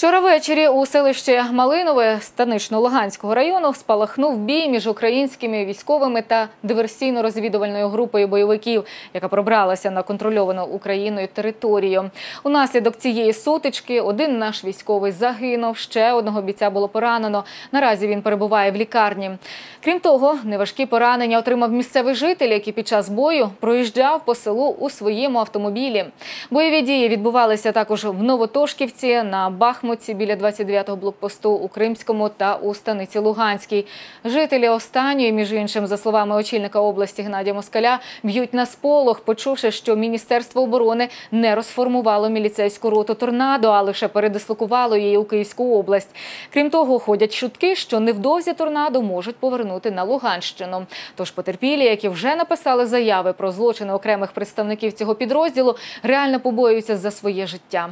Вчора ввечері у селищі Малинове Станично-Луганського району спалахнув бій між українськими військовими та диверсійно-розвідувальною групою бойовиків, яка пробралася на контрольовану Україною територію. Унаслідок цієї сутички один наш військовий загинув, ще одного бійця було поранено. Наразі він перебуває в лікарні. Крім того, неважкі поранення отримав місцевий житель, який під час бою проїжджав по селу у своєму автомобілі. Бойові дії відбувалися також в Новотошківці, на Бахмуті, біля 29-го блокпосту у Кримському та у станиці Луганській. Жителі останньої, між іншим, за словами очільника області Геннадія Москаля, б'ють на сполох, почувши, що Міністерство оборони не розформувало міліцейську роту «Торнадо», а лише передислокувало її у Київську область. Крім того, ходять чутки, що невдовзі «Торнадо» можуть повернути на Луганщину. Тож потерпілі, які вже написали заяви про злочини окремих представників цього підрозділу, реально побоюються за своє життя.